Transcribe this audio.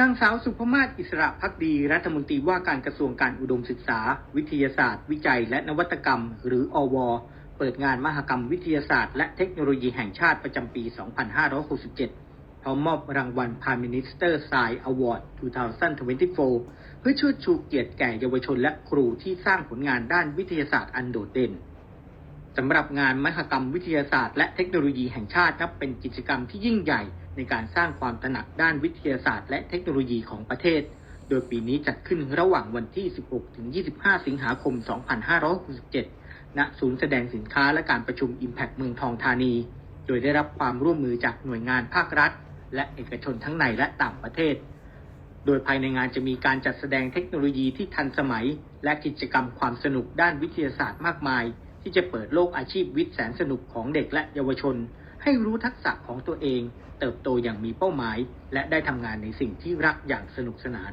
นางสาวสุภมาศอิสระพักดี รัฐมนตรีว่าการกระทรวงการอุดมศึกษา วิทยาศาสตร์ วิจัย และนวัตกรรม หรืออว เปิดงานมหกรรมวิทยาศาสตร์ และเทคโนโลยีแห่งชาติประจำปี 2567 พร้อมมอบรางวัล Prime Minister Science Award 2024 เพื่อเชิดชูเกียรติแก่เยาวชนและครูที่สร้างผลงานด้านวิทยาศาสตร์อันโดดเด่น สำหรับงานมหกรรมวิทยาศาสตร์และเทคโนโลยีแห่งชาตินับเป็นกิจกรรมที่ยิ่งใหญ่ ในการสร้างความตระหนักด้านวิทยาศาสตร์และเทคโนโลยีของประเทศ โดยปีนี้จัดขึ้นระหว่างวันที่ 16 ถึง 25 สิงหาคม 2567 ณ ศูนย์แสดงสินค้าและการประชุม Impact เมืองทองธานี โดยได้รับความร่วมมือจากหน่วยงานภาครัฐ และเอกชนทั้งในและต่างประเทศ โดยภายในงานจะมีการจัดแสดงเทคโนโลยีที่ทันสมัย และกิจกรรมความสนุกด้านวิทยาศาสตร์มากมาย ที่จะเปิดโลกอาชีพวิทย์แสนสนุกของเด็กและเยาวชน ให้รู้ทักษะของตัวเอง เติบโตอย่างมีเป้าหมาย และได้ทำงานในสิ่งที่รักอย่างสนุกสนาน